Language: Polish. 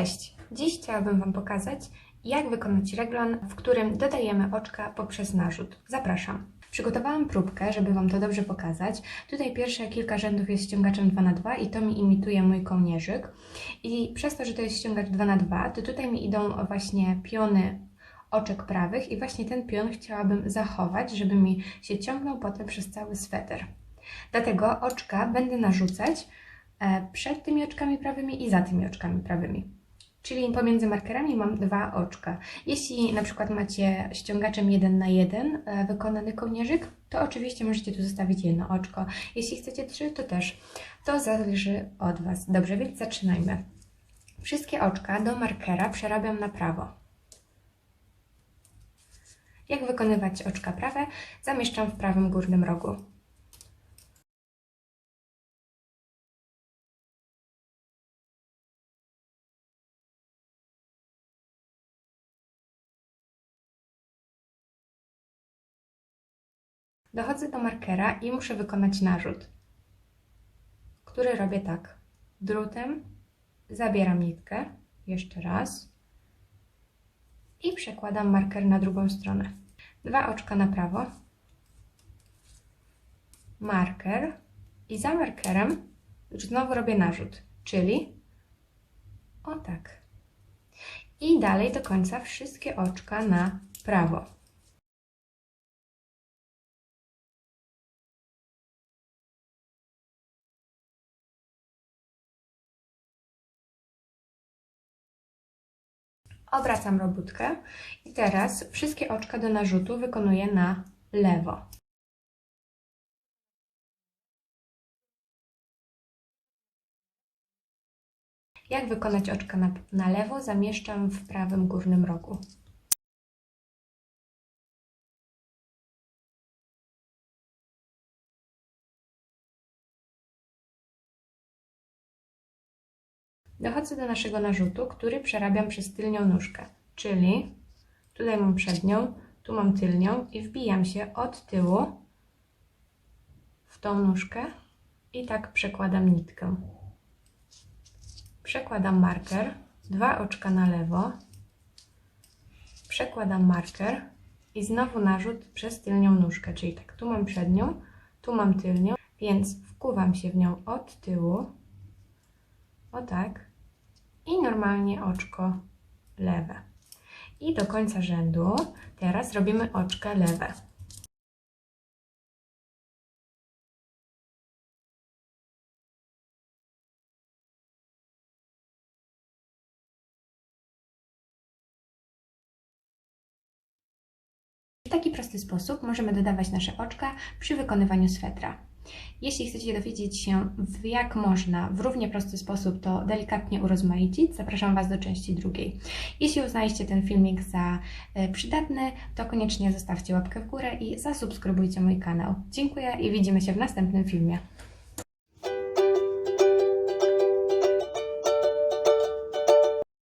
Cześć! Dziś chciałabym Wam pokazać, jak wykonać reglon, w którym dodajemy oczka poprzez narzut. Zapraszam. Przygotowałam próbkę, żeby Wam to dobrze pokazać. Tutaj pierwsze kilka rzędów jest ściągaczem 2x2 i to mi imituje mój kołnierzyk. I przez to, że to jest ściągacz 2x2, to tutaj mi idą właśnie piony oczek prawych i właśnie ten pion chciałabym zachować, żeby mi się ciągnął potem przez cały sweter. Dlatego oczka będę narzucać e, przed tymi oczkami prawymi i za tymi oczkami prawymi. Czyli pomiędzy markerami mam dwa oczka. Jeśli na przykład macie ściągaczem 1 na 1 e, wykonany kołnierzyk, to oczywiście możecie tu zostawić jedno oczko. Jeśli chcecie trzy, to też. To zależy od Was. Dobrze, więc zaczynajmy. Wszystkie oczka do markera przerabiam na prawo. Jak wykonywać oczka prawe, zamieszczam w prawym górnym rogu. Dochodzę do markera i muszę wykonać narzut, który robię tak. Drutem zabieram nitkę, jeszcze raz i przekładam marker na drugą stronę. Dwa oczka na prawo, marker i za markerem już znowu robię narzut, czyli o tak. I dalej do końca wszystkie oczka na prawo. Obracam robótkę i teraz wszystkie oczka do narzutu wykonuję na lewo. Jak wykonać oczka na, na lewo, zamieszczam w prawym górnym rogu. Dochodzę do naszego narzutu, który przerabiam przez tylnią nóżkę, czyli tutaj mam przednią, tu mam tylnią i wbijam się od tyłu w tą nóżkę i tak przekładam nitkę. Przekładam marker, dwa oczka na lewo, przekładam marker i znowu narzut przez tylnią nóżkę, czyli tak, tu mam przednią, tu mam tylnią, więc wkuwam się w nią od tyłu, o tak, i normalnie oczko lewe. I do końca rzędu teraz robimy oczka lewe. W taki prosty sposób możemy dodawać nasze oczka przy wykonywaniu swetra. Jeśli chcecie dowiedzieć się, w jak można w równie prosty sposób to delikatnie urozmaicić, zapraszam Was do części drugiej. Jeśli uznaliście ten filmik za e, przydatny, to koniecznie zostawcie łapkę w górę i zasubskrybujcie mój kanał. Dziękuję i widzimy się w następnym filmie.